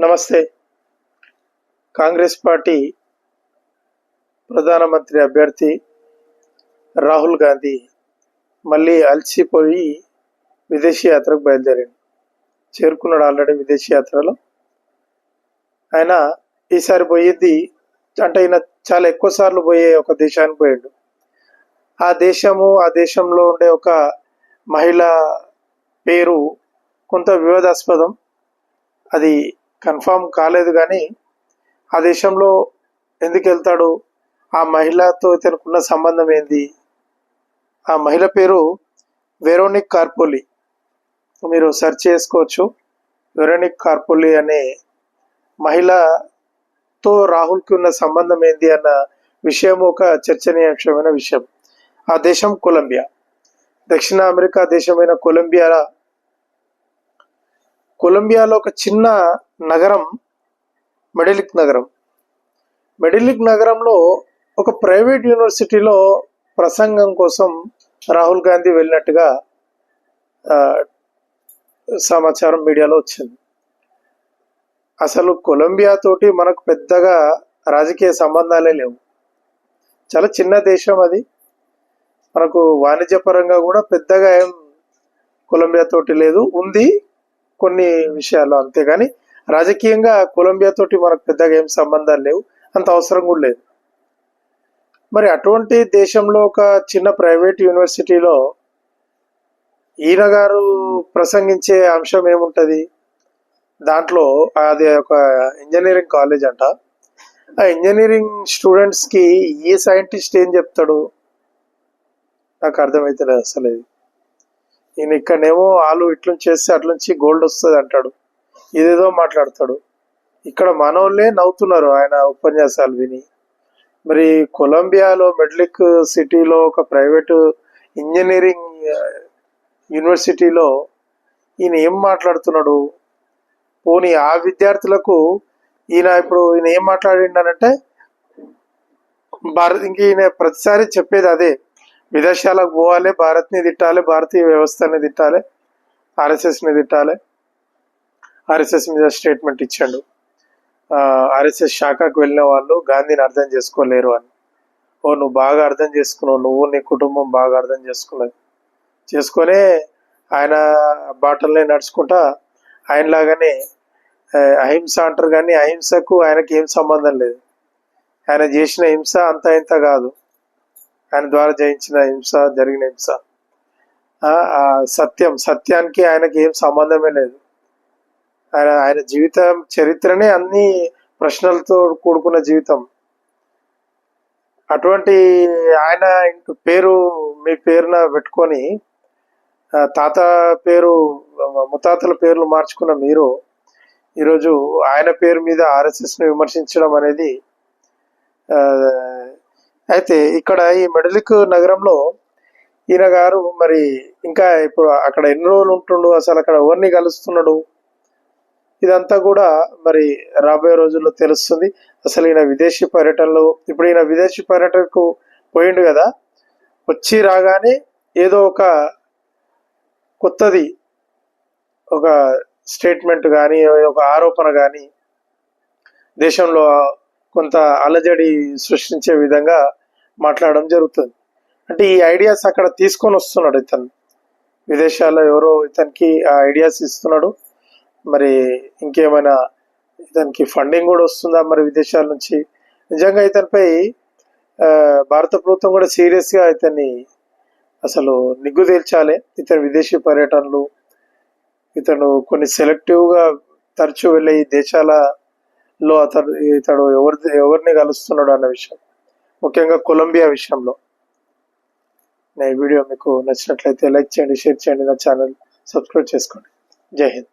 నమస్తే. కాంగ్రెస్ పార్టీ ప్రధానమంత్రి అభ్యర్థి రాహుల్ గాంధీ మళ్ళీ అలసిపోయి విదేశీ యాత్రకు బయలుదేరాడు. చేరుకున్నాడు ఆల్రెడీ విదేశీ యాత్రలో. ఆయన ఈసారి పోయేది అంటే ఆయన చాలా ఎక్కువ సార్లు పోయే ఒక దేశానికి పోయాడు. ఆ దేశము ఆ దేశంలో ఉండే ఒక మహిళ పేరు కొంత వివాదాస్పదం. అది కన్ఫామ్ కాలేదు కానీ ఆ దేశంలో ఎందుకు వెళ్తాడు? ఆ మహిళతో ఇతనుకున్న సంబంధం ఏంది? ఆ మహిళ పేరు వెరోనిక్ కార్పోలి. మీరు సెర్చ్ చేసుకోవచ్చు. వెరోనిక్ కార్పోలి అనే మహిళతో రాహుల్కి ఉన్న సంబంధం ఏంది అన్న విషయం ఒక చర్చనీయాంశమైన విషయం. ఆ దేశం కొలంబియా. దక్షిణ అమెరికా దేశమైన కొలంబియా కొలంబియాలో ఒక చిన్న నగరం మెడలిక్ నగరం. మెడలిక్ నగరంలో ఒక ప్రైవేట్ యూనివర్సిటీలో ప్రసంగం కోసం రాహుల్ గాంధీ వెళ్ళినట్టుగా సమాచారం మీడియాలో వచ్చింది. అసలు కొలంబియాతోటి మనకు పెద్దగా రాజకీయ సంబంధాలే లేవు. చాలా చిన్న దేశం అది. మనకు వాణిజ్యపరంగా కూడా పెద్దగా ఏం కొలంబియా తోటి లేదు. ఉంది కొన్ని విషయాలు అంతేగాని రాజకీయంగా కొలంబియా తోటి మనకు పెద్దగా ఏం సంబంధాలు లేవు. అంత అవసరం కూడా లేదు. మరి అటువంటి దేశంలో ఒక చిన్న ప్రైవేట్ యూనివర్సిటీలో ఈయన గారు ప్రసంగించే అంశం ఏముంటుంది? దాంట్లో అది ఒక ఇంజనీరింగ్ కాలేజ్ అంట. ఆ ఇంజనీరింగ్ స్టూడెంట్స్కి ఏ సైంటిస్ట్ ఏం చెప్తాడు? నాకు అర్థమైతలేదు అసలు ఇది. ఈయన ఇక్కడనేమో వాళ్ళు ఇట్లా చేస్తే అట్లుంచి గోల్డ్ వస్తుంది అంటాడు. ఇదేదో మాట్లాడతాడు. ఇక్కడ మనోళ్ళే నవ్వుతున్నారు ఆయన ఉపన్యాసాలు విని. మరి కొలంబియాలో మెడ్లిక్ సిటీలో ఒక ప్రైవేటు ఇంజనీరింగ్ యూనివర్సిటీలో ఈయన ఏం మాట్లాడుతున్నాడు? పోనీ ఆ విద్యార్థులకు ఈయన ఇప్పుడు ఈయన ఏం మాట్లాడిండనంటే భారత్ ఇంక ఈయన ప్రతిసారి చెప్పేది అదే. విదేశాలకు పోవాలి భారత్ని తిట్టాలి భారతీయ వ్యవస్థని తిట్టాలి ఆర్ఎస్ఎస్ని తిట్టాలి. ఆర్ఎస్ఎస్ మీద స్టేట్మెంట్ ఇచ్చాడు. ఆర్ఎస్ఎస్ శాఖకు వెళ్ళిన వాళ్ళు గాంధీని అర్థం చేసుకోలేరు అని. ఓ నువ్వు బాగా అర్థం చేసుకున్నావు నువ్వు నీ కుటుంబం బాగా అర్థం చేసుకున్నది. చేసుకొని ఆయన బాటల్ని నడుచుకుంటా ఆయనలాగానే అహింస అంటారు కానీ అహింసకు ఆయనకి ఏం సంబంధం లేదు. ఆయన చేసిన హింస అంత ఇంత కాదు. ఆయన ద్వారా జయించిన హింస జరిగిన హింస. ఆ, సత్యం సత్యానికి ఆయనకి ఏం సంబంధమే లేదు. ఆయన ఆయన జీవితం చరిత్రనే అన్ని ప్రశ్నలతో కూడుకున్న జీవితం. అటువంటి ఆయన పేరు మీ పేరున పెట్టుకొని తాత పేరు ముత్తాతల పేర్లు మార్చుకున్న మీరు ఈరోజు ఆయన పేరు మీద ఆర్ఎస్ఎస్ను విమర్శించడం అనేది అయితే ఇక్కడ ఈ మెడలిక్ నగరంలో ఈయన గారు మరి ఇంకా ఇప్పుడు అక్కడ ఎన్ని రోజులు ఉంటుండు? అసలు అక్కడ ఎవరిని కలుస్తున్నాడు? ఇదంతా కూడా మరి రాబోయే రోజుల్లో తెలుస్తుంది. అసలు ఈయన విదేశీ పర్యటనలో ఇప్పుడు ఈయన విదేశీ పర్యటనకు పోయిండు కదా? వచ్చి రాగానే ఏదో ఒక కొత్తది ఒక స్టేట్మెంట్ కానీ ఒక ఆరోపణ కానీ దేశంలో కొంత అలజడి సృష్టించే విధంగా మాట్లాడడం జరుగుతుంది. అంటే ఈ ఐడియాస్ అక్కడ తీసుకొని వస్తున్నాడు ఇతను. విదేశాల్లో ఎవరో ఇతనికి ఆ ఐడియాస్ ఇస్తున్నాడు. మరి ఇంకేమైనా ఇతనికి ఫండింగ్ కూడా వస్తుందా మరి విదేశాల నుంచి? నిజంగా ఇతనిపై భారత ప్రభుత్వం కూడా సీరియస్గా ఇతన్ని అసలు నిగ్గు తేల్చాలి ఇతని విదేశీ పర్యటనలు ఇతను కొన్ని సెలెక్టివ్గా తరచూ వెళ్ళే ఈ దేశాలలో అతడు ఇతడు ఎవరి ఎవరిని కలుస్తున్నాడు అన్న విషయం. ముఖ్యంగా కొలంబియా విషయంలో. నా ఈ వీడియో మీకు నచ్చినట్లయితే లైక్ చేయండి షేర్ చేయండి నా ఛానల్ సబ్స్క్రైబ్ చేసుకోండి. జై హింద్.